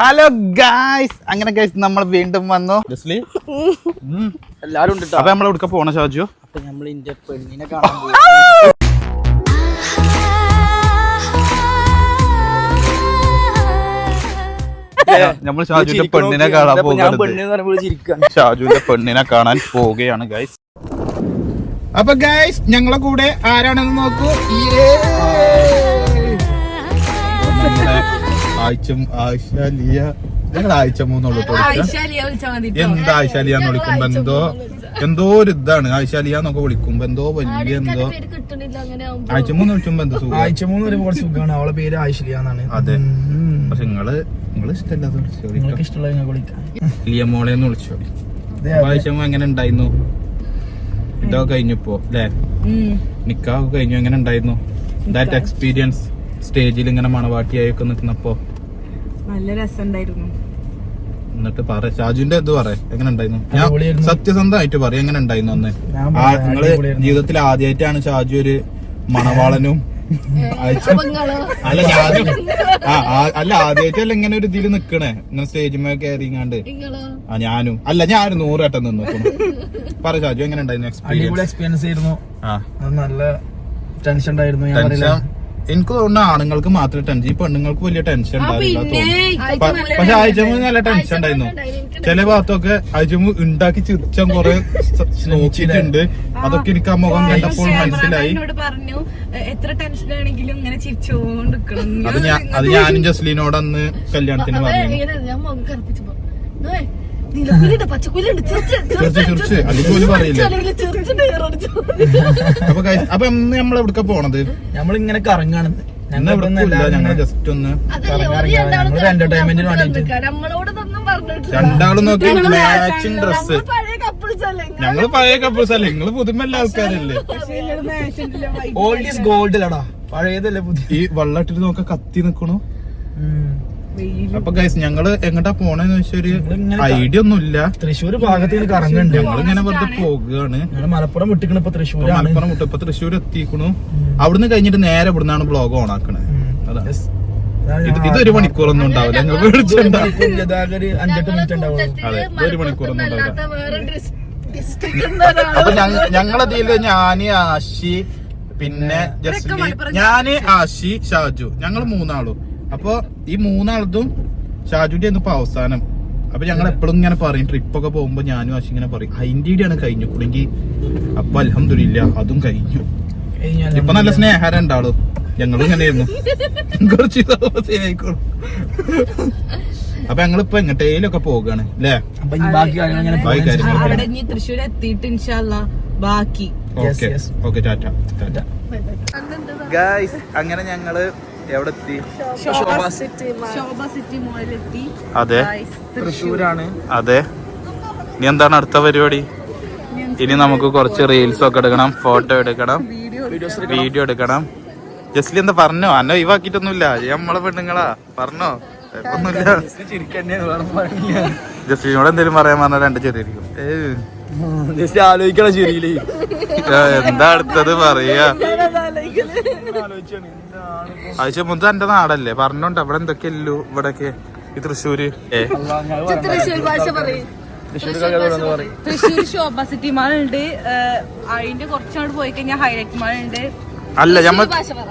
Hello guys അങ്ങനെ guys നമ്മൾ വീണ്ടും വന്നു. ജസ്ലി എല്ലാരും ഉണ്ട് അപ്പൊ നമ്മൾ എവിടെ പോണ ഷാജു? അപ്പൊ നമ്മൾ ഇന്ത്യ പെണ്ണിനെ കാണാൻ നമ്മൾ ഷാജുവിന്റെ പെണ്ണിനെ കാണാൻ പോകുന്നത് ഷാജുവിന്റെ പെണ്ണിനെ കാണാൻ പോവുകയാണ് ഗൈസ് അപ്പൊ ഗൈസ് ഞങ്ങളെ കൂടെ ആരാണെന്ന് നോക്കൂ. ആഴ്ച ആയിഷാലിയ ഞങ്ങൾ ആഴ്ച മൂന്നുള്ളൂ എന്താ ആയിഷാലിയ എന്ന് വിളിക്കുമ്പോ? എന്തോ എന്തോ ഒരു ഇതാണ്. ആയിഷാലിയ എന്നൊക്കെ വിളിക്കുമ്പോ എന്തോ വലിയ എന്തോ ആഴ്ച മൂന്ന് വിളിക്കുമ്പോ എന്തോ സുഖം? ആഴ്ച മൂന്ന് വരെ കുറച്ച് സുഖമാണ് അവളെ പേര് എന്നാണ്. അതെ. പക്ഷെ നിങ്ങൾ നിങ്ങൾ ഇഷ്ടമല്ലാത്ത ഇഷ്ടമുള്ള വിളിക്കാം. ലിയ മോളെ എന്ന് വിളിച്ചോ ആഴ്ച എങ്ങനെ ഉണ്ടായിരുന്നു? ഇതൊക്കെ കഴിഞ്ഞപ്പോ അല്ലേ? നിക്കാവ് കഴിഞ്ഞു. എങ്ങനെ ഉണ്ടായിരുന്നു? ദാറ്റ് എക്സ്പീരിയൻസ് സ്റ്റേജിൽ ഇങ്ങനെ മണവാട്ടിയായൊക്കെ നിൽക്കുന്നപ്പോ? നല്ല രസമുണ്ടായിരുന്നു. എന്നിട്ട് പറ ഷാജുവിന്റെ ഇത് പറ എങ്ങനെ ഉണ്ടായിരുന്നു ഞാൻ സത്യസന്ധമായിട്ട് പറയാം എങ്ങനെ ഉണ്ടായിരുന്നു അന്ന് നിങ്ങൾ ജീവിതത്തിൽ ആദ്യമായിട്ടാണ് ഷാജു ഒരു മണവാളനും അല്ല ആ- അല്ല ആദ്യമായിട്ടല്ല ഇങ്ങനെ ഒരു ഇതിൽ നിക്കണേ. ഇങ്ങനെ സ്റ്റേജിമേ കയറിങ്ങാണ്ട് ആ ഞാനും. അല്ല ഞാൻ ഒരു നൂറ് വട്ടം നിന്നു പറ ഷാജു എങ്ങനെ ഉണ്ടായിരുന്നു എക്സ്പീരിയൻസ് എക്സ്പീരിയൻസ് ആയിരുന്നു. ആ. നല്ല ടെൻഷൻ? ഉണ്ടായിരുന്നു എനിക്ക് തോന്നുന്നു ആണുങ്ങൾക്ക് മാത്രമേ ടെൻഷൻ ഈ പെണ്ണുങ്ങൾക്ക് വലിയ ടെൻഷൻ ഉണ്ടാവില്ല പക്ഷെ ആഴ്ചമു നല്ല ടെൻഷൻ ഉണ്ടായിരുന്നു. ചില ഭാഗത്തൊക്കെ ആഴ്ചമു ഉണ്ടാക്കി ചിരിച്ചാൻ കുറെ നോക്കിയിട്ടുണ്ട് അതൊക്കെ എനിക്ക് ആ മുഖം കണ്ടപ്പോൾ മനസ്സിലായി. പറഞ്ഞു എത്ര ടെൻഷൻ ആണെങ്കിലും ഇങ്ങനെ അത് ഞാൻ അത് ഞാനും ജസ്ലീനോടന്ന് കല്യാണത്തിന് പറഞ്ഞു. അപ്പൊ നമ്മൾ എവിടെ പോണത്? കറങ്ങാണ്. അതല്ലേ, ഒരു ഇറങ്ങിയതാ. രണ്ടാളും നോക്കി മാച്ചിങ് ഡ്രസ് നമ്മൾ പഴയ കപ്പിൾസ് അല്ലേ? ഞങ്ങൾ പഴയ കപ്പിൾസ് അല്ലേ? നിങ്ങൾ പുതുമല്ല ആൾക്കാരല്ലേ? ഓൾഡ് ഈസ് ഗോൾഡ് ലടാ പഴയതല്ലേ പുതിയ. ഈ വെള്ളട്ടിട്ട് നോക്ക കത്തി നിക്കണു. അപ്പൊ ഗൈസ് ഞങ്ങൾ എങ്ങോട്ടാ പോണെന്ന് വെച്ചൊരു ഞങ്ങളിങ്ങനെ ഐഡിയ ഒന്നും ഇല്ല തൃശ്ശൂർ ഭാഗത്ത് ഇങ്ങനെ കറങ്ങുന്നുണ്ട് ഞങ്ങൾ ഇങ്ങനെ വെറുതെ പോകുകയാണ് മലപ്പുറം വിട്ടിക്കണ ഇപ്പൊ ഇപ്പൊ മലപ്പുറം വിട്ടു. ഇപ്പൊ തൃശ്ശൂർ എത്തിക്കണു അവിടുന്ന് കഴിഞ്ഞിട്ട് നേരെ ഇവിടുന്നാണ് ബ്ലോഗ് ഓൺ ആക്കണേ. അതാ. ഇതൊരു മണിക്കൂറൊന്നും ഉണ്ടാവില്ല. ഞങ്ങൾ ഇതാകെ ഒരു മണിക്കൂറൊന്നും ഉണ്ടാവില്ല. അപ്പൊ ഞങ്ങളതിൽ ഞാൻ ആശി പിന്നെ ജസ്മി ഞാൻ ആശി ഷാജു. ഞങ്ങൾ മൂന്നാളും. അപ്പൊ ഈ മൂന്നാളതും ഷാജുന്റെ ഇപ്പൊ അവസാനം. അപ്പൊ ഞങ്ങൾ എപ്പോഴും ഇങ്ങനെ പറയും ട്രിപ്പ് ഒക്കെ പോകുമ്പോ ഞാനും ആശി ഇങ്ങനെ പറയും അതിന്റെ കഴിഞ്ഞു. കുടുങ്ങി അപ്പൊ അലഹമില്ല അതും കഴിഞ്ഞു. ഇപ്പൊ നല്ല സ്നേഹം ഉണ്ടാളു ഞങ്ങളും ഇങ്ങനെയായിരുന്നു കുറച്ച് ആയിക്കോളും അപ്പൊ ഞങ്ങളിപ്പോ എങ്ങട്ടേലൊക്കെ പോവുകയാണ് അല്ലേ ബാക്കി കാര്യങ്ങൾ ഇങ്ങനെ ബാക്കി കാര്യങ്ങൾ. അവിടെ ഇനി തൃശ്ശൂർ എത്തിയിട്ട് ഇൻഷാല്ല ബാക്കി. Yes, okay. Okay tata tata. Guys അങ്ങനെ ഞങ്ങൾ എവിടെ എത്തി ശോഭ സിറ്റി മോളിലെത്തി. അതെ. തൃശ്ശൂരാണ്. അതെ. ഇനി എന്താണ് അടുത്ത പരിപാടി? ഇനി നമുക്ക് കുറച്ച് റീൽസ് ഒക്കെ എടുക്കണം ഫോട്ടോ എടുക്കണം വീഡിയോ എടുക്കണം. ജസ്റ്റ് എന്താ പറഞ്ഞോ? അന്നെ ഒഴിവാക്കിട്ടൊന്നുമില്ല നമ്മളെ പെണ്ണുങ്ങളാ. പറഞ്ഞോ? ഒന്നുമില്ല ജസ്ലിനോട് എന്തെങ്കിലും പറയാൻ പറഞ്ഞാൽ രണ്ട് ചെറിയ. ജസ്റ്റ് ആലോചിക്കണ ശരിയില്ലേ എന്താ അടുത്തത് പറയാ? ആഴ്ച മുതൽ എന്റെ നാടല്ലേ? പറഞ്ഞോണ്ട് അവിടെ എന്തൊക്കെയല്ലോ ഇവിടൊക്കെ? ഈ തൃശ്ശൂര്? തൃശ്ശൂർ ഭാഷ പറയും. തൃശ്ശൂർ ശോഭ സിറ്റി മാൾ ഉണ്ട് അതിന്റെ കുറച്ചങ്ങോട്ട് പോയി കഴിഞ്ഞാൽ ഹൈലൈറ്റ് മാൾ ഉണ്ട് അല്ല ഞമ്മ ഭാഷ പറ.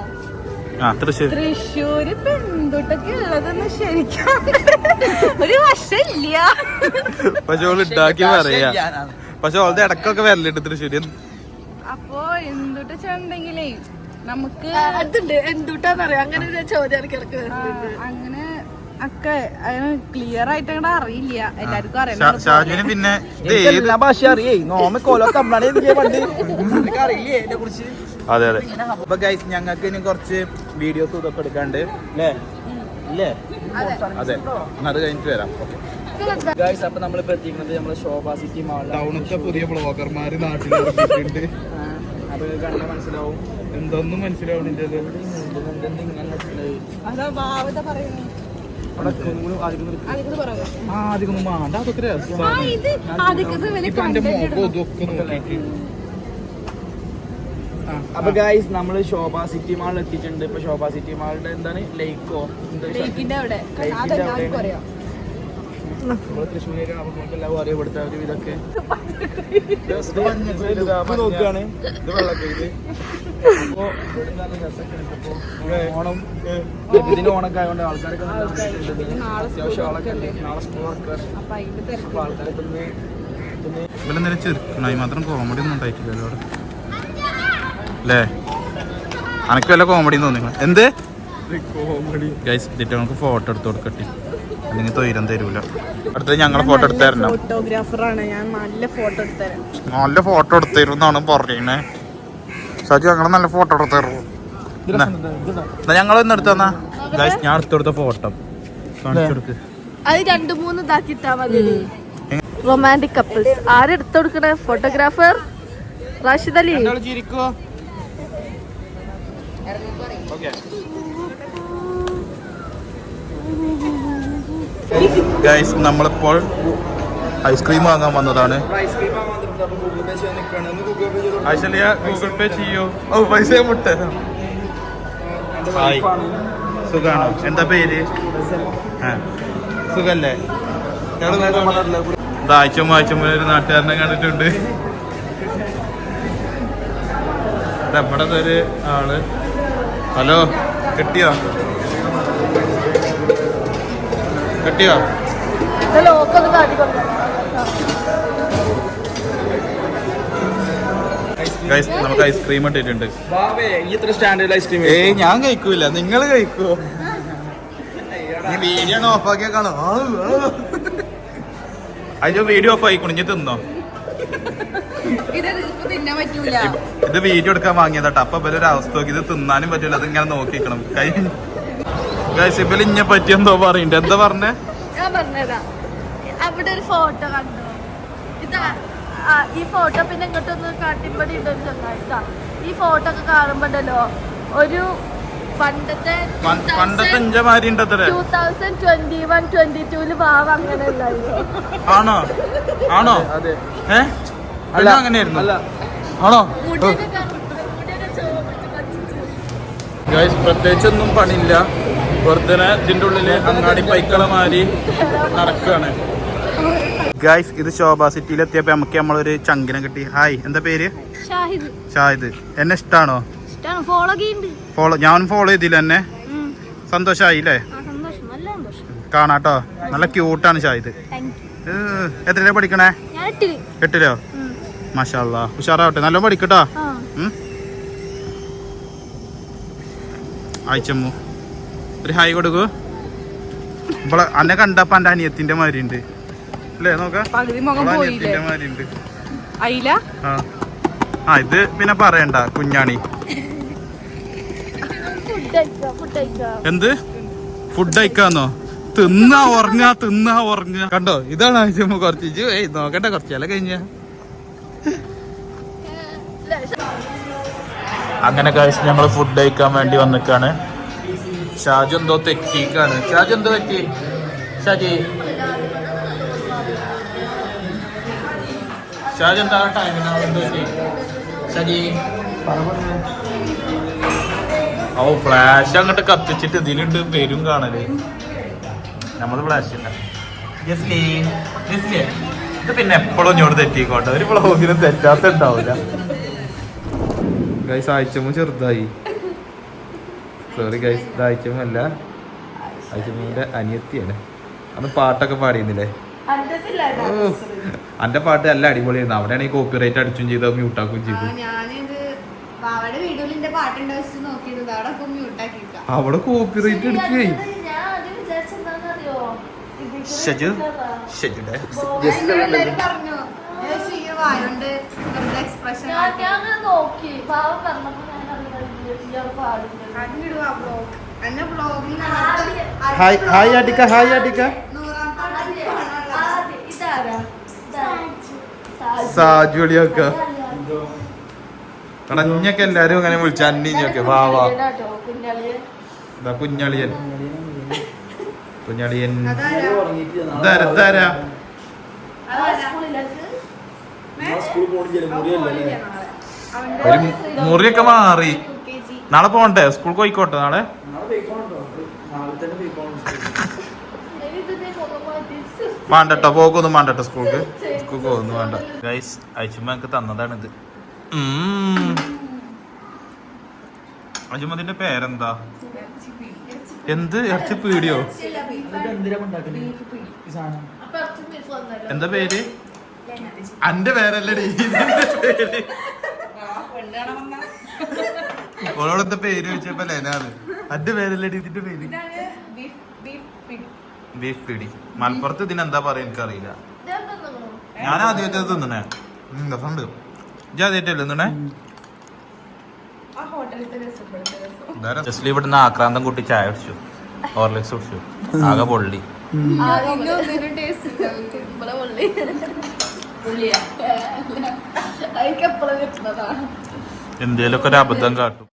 ആ തൃശ്ശൂർ തൃശ്ശൂര് പെൺതുട്ടൊക്കെ ഉള്ളതെന്ന് ശരിക്കും ഒരു വശമില്ല പക്ഷെ ഉണ്ടാക്കി പറയാ. പക്ഷെ ഓളുടെ ഇടക്കൊക്കെ വരലുണ്ട് തൃശ്ശൂര്. അപ്പോ എന്തുട്ട ചെണ്ടെങ്കിലേ നമുക്ക് അതുണ്ട്. എന്തുട്ടാന്നറിയാം? അങ്ങനെ ഒരു ചോദ്യം ഇടയ്ക്ക് അങ്ങനെ ഒക്കെ ക്ലിയർ ആയിട്ട് അങ്ങനെ അറിയില്ല. എല്ലാവർക്കും അറിയാം. പിന്നെ എല്ലാ ഭാഷ അറിയേ? നോമ കൊല തമ്മിലാണ് എനിക്ക് പണ്ട്? അറിയില്ലേ അതിനെ കുറിച്ച്? അതെ അതെ. അപ്പൊ ഗൈസ് ഞങ്ങൾക്ക് ഇനി കുറച്ച് വീഡിയോസ് ഇതൊക്കെ എടുക്കാണ്ട് അല്ലേ ഇല്ലേ അതെ. അത്. കഴിഞ്ഞിട്ട് വരാം. ഗായ്സ് അപ്പൊ നമ്മളിപ്പോ എത്തിക്കുന്നത് നമ്മളെ ശോഭ സിറ്റി മാളിൽ ടൗണത്തെ പുതിയ ബ്ലോഗർമാര് നാട്ടിൽ അത് കണ്ട മനസ്സിലാവും. എന്തൊന്നും നോക്കിയിട്ട്. അപ്പൊ ഗായ്സ് നമ്മൾ ശോഭ സിറ്റി മാളിൽ എത്തിയിട്ടുണ്ട്. ഇപ്പൊ ശോഭ സിറ്റി മാളിന്റെ എന്താണ്? ലേക്കോ ലേക്കിന്റെ അവിടെ. നോക്കുകയാണ് ഇത് ഓണം ഇതിന് ഓണൊക്കെ ആയതുകൊണ്ട് ആൾക്കാരൊക്കെ. അത്യാവശ്യം ആളൊക്കെ നാളെ സ്കൂൾ അപ്പൊ ആൾക്കാരൊക്കെ ചെറുക്കണായി മാത്രം കോമഡി ഒന്നും ഉണ്ടായിട്ടില്ലല്ലോ അവിടെ അല്ലേ? അനക്ക് വല്ല കോമഡി തോന്നി എന്ത്? കോമഡി ഗൈസ് ഇതിട്ട് നമുക്ക് ഫോട്ടോ എടുത്ത് കൊടുക്കട്ടെ അല്ലെങ്കിൽ തൊയിരം തരൂല. അടുത്തത് ഞങ്ങളെ ഫോട്ടോ എടുത്ത് തരണം ഫോട്ടോഗ്രാഫറാണ് ഞാൻ നല്ല ഫോട്ടോ എടുത്തരാം. നല്ല ഫോട്ടോ എടുത്തരും എന്നാണ് പറയുന്നേ സജു ഞങ്ങളെ നല്ല ഫോട്ടോ എടുത്തു തരുമോ ഞങ്ങൾ ഒന്ന് എടുത്തന്നാ തന്നാ. ഞാൻ എടുത്തെടുത്ത കൊടുത്ത ഫോട്ടോ കാണിച്ചു കൊടുക്ക്. അത് രണ്ടു മൂന്ന് ഇതാക്കിട്ടാ മതി. റൊമാന്റിക് കപ്പിൾസ് ആരെടുത്തു കൊടുക്കണേ? ഫോട്ടോഗ്രാഫർ റാഷിദ് അലി. ചിരിക്കോ? ഗൈസ് നമ്മളിപ്പോൾ ഐസ്ക്രീം വാങ്ങാൻ വന്നതാണ്. വന്നിട്ടുണ്ട് ഗൂഗിൾ പേ ചെയ്യോ. ഓ പൈസ മുട്ട. ഹായ്. സുഖാണോ? എന്താ പേര്? സുഖല്ലേ? ആഴ്ച ആഴ്ച ഒരു നാട്ടുകാരനെ കണ്ടിട്ടുണ്ട്. നമ്മുടെ ഒരു ആൾ. ഹലോ കിട്ടിയോ? കിട്ടിയോ? നമുക്ക് ഐസ്ക്രീം ഇട്ടിട്ടുണ്ട്. ഏയ് ഞാൻ കഴിക്കൂല. നിങ്ങൾ കഴിക്കുവോ നീ വീഡിയോ ഓഫ് ആക്കിയാ കാണോ. അതിന്റെ വീഡിയോ ഓഫ് ആയിക്കോണു ഇനി തിന്നോ. ഇത് വീഡിയോ എടുക്കാൻ വാങ്ങിയതാട്ടോ അപ്പൊ ഇവരൊരു അവസ്ഥ നോക്കി. ഇത് തിന്നാനും പറ്റില്ല അതിങ്ങനെ ഇങ്ങനെ നോക്കിക്കണം കൈ ഗൈസ് ഇവൽ ഇഞ്ഞെ പറ്റി എന്തോ പറയണ്ട് എന്താ പറഞ്ഞേ? ഞാൻ പറഞ്ഞതാ. അവിടെ ഒരു ഫോട്ടോ കണ്ടു. ഇതാ ആ, ഈ ഫോട്ടോ പിന്നെ ഇങ്ങോട്ടൊന്ന് കാട്ടിപ്പടി ഇട്ടൊരു ചെന്നായിട്ടാ ഈ ഫോട്ടോ ഒക്കെ കാണുമ്പോണ്ടല്ലോ ഒരു പണ്ടത്തെ പ- പണ്ടത്തെ ഇഞ്ചമാരി ഉണ്ടത്രേ. Two thousand twenty one twenty tool ഭാവ അങ്ങനെ അല്ലായിരുന്നു ആണോ? ആണോ? അതെ ഏ? അല്ല അങ്ങനെയായിരുന്നു. അല്ല. ആണോ? മുടിയൊക്കെ കറുത്ത്, മുടിയൊക്കെ ചുവന്നിട്ട് കത്തിച്ച്. ഗൈസ് പ്രത്യേകിച്ചൊന്നും പണിയില്ല. വെറുതെ ഉള്ളിൽ അങ്ങാടി പൈക്കളമാരി നടക്കുകയാണ് ഗൈസ് ഇത് ശോഭ സിറ്റിയിൽ എത്തിയപ്പോ നമുക്ക് നമ്മളൊരു ചങ്കിനെ കിട്ടി. ഹായ് എന്താ പേര്? ഷാഹിദ്. ഷാഹിദ്. എന്നെ ഇഷ്ടാണോ? ഫോളോ ഞാൻ ഫോളോ ചെയ്തില്ല എന്നെ. സന്തോഷായി അല്ലേ ആ സന്തോഷം. നല്ല സന്തോഷം. കാണാട്ടോ. നല്ല ക്യൂട്ടാണ് ഷാഹിദ്. എത്രയാ പഠിക്കണേ? എട്ടിലോ. മഷാല്ല. ഉഷാറാവട്ടെ. നല്ല പഠിക്കട്ടോ. ആയിച്ചമ്മു ഒരു ഹായ് കൊടുക്കൂ. ഇവളെ അന്നെ കണ്ടപ്പോ എന്റെ അനിയത്തിന്റെ മാതിരി ഉണ്ട് അല്ലേ നോക്ക അനിയത്തിന്റെ ആ. ഇത് പിന്നെ പറയണ്ട കുഞ്ഞാണി. എന്ത്? ഫുഡ് അയക്കാന്നോ തിന്നാ ഉറങ്ങ തിന്നാ ഉറങ്ങ. കണ്ടോ? ഇതാണ് ആവശ്യം കുറച്ച് ഏയ് നോക്കട്ടെ കുറച്ചല്ല കഴിഞ്ഞ. അങ്ങനെ കഴിച്ച് ഞങ്ങൾ ഫുഡ് കഴിക്കാൻ വേണ്ടി വന്നിക്കാണ്. ഷാജു എന്തോ തെറ്റിക്കാണ് ഷാജു എന്തോ പറ്റി? ഷാജി. ഷാജു എന്താ? ടൈമിനാ എന്തോ പറ്റി? ഷാജി. ഓ ഫ്ലാഷ് അങ്ങോട്ട് കത്തിച്ചിട്ട് ഇതിലിട്ട് പേരും കാണൽ. നമ്മൾ ഫ്ലാഷ് ഇത് പിന്നെ എപ്പോഴും ഇങ്ങോട്ട് തെറ്റിക്കോട്ടെ. ഒരു ബ്ലോഗിനും തെറ്റാത്ത ഉണ്ടാവില്ല ഗൈസ് ചെറുതായി. സോറി ഗൈസ് ഇത് അല്ല ആഴ്ചമുവിന്റെ അനിയത്തിയാണ്. അന്ന് പാട്ടൊക്കെ പാടിയിരുന്നില്ലേ? അന്റെ പാട്ട് നല്ല അടിപൊളിയായിരുന്നു. അവിടെയാണ് ഈ കോപ്പി റൈറ്റ് അടിച്ചും ചെയ്ത് മ്യൂട്ടാക്കുകയും ചെയ്തു. അവിടെ കോപ്പി റൈറ്റ് അടിക്കുകയായി ഞാൻ ആദ്യം വിചാരിച്ചെന്താണെന്നറിയോ ഷജു ഷജുടെ എക്സ്പ്രഷൻ നോക്കി. പാവം പറഞ്ഞപ്പോ ഞാൻ ഹായ് ഹായ് ആട്ടിക്ക ഹായ് അടിക്ക സാജു. അളിയൊക്കെ. കടഞ്ഞൊക്കെ എല്ലാരും അങ്ങനെ വിളിച്ച അന്നീഞ്ഞൊക്കെ വാ വാ. കുഞ്ഞാളിയെ ഇതാ കുഞ്ഞളിയൻ. കുഞ്ഞളിയൻ. ഇതാരാ ഇതാരാ? ഒരു മുറിയൊക്കെ മാറി. നാളെ പോകണ്ടേ? സ്കൂൾ പോയിക്കോട്ടെ നാളെ? വേണ്ടട്ടോ പോക്കൊന്നും വേണ്ടട്ടോ സ്കൂൾക്ക്. സ്കൂൾക്ക് പോകുന്നു വേണ്ട ഗൈസ് അയച്ചുമ്പോ എനിക്ക് ഇത് അജുമതിന്റെ പേരെന്താ? എന്ത്? ഇറച്ചി പീടിയോ? എന്താ പേര്? അന്റെ പേരല്ലടി. ഇതിന്റെ പേര് ചോദിച്ചപ്പോ ലെനാണ് അത് പേരല്ലേ ഇതിന്റെ പേര്. ബീഫ് പിടി. മലപ്പുറത്ത് ഇതിനെന്താ പറയാ എനിക്കറിയില്ല. ഞാൻ ആദ്യമായിട്ട് തിന്നണേ. രസമുണ്ട് ഇജ് ആദ്യമായിട്ടല്ലേ തിന്നണേ? ഇവിടുന്ന് ആക്രാന്തം കൂട്ടി ചായ കുടിച്ചു. ഹോർലിക്സ് കുടിച്ചു. ആകെ പൊള്ളി. എന്തേലൊക്കെ ഒരു അബദ്ധം കാട്ടും.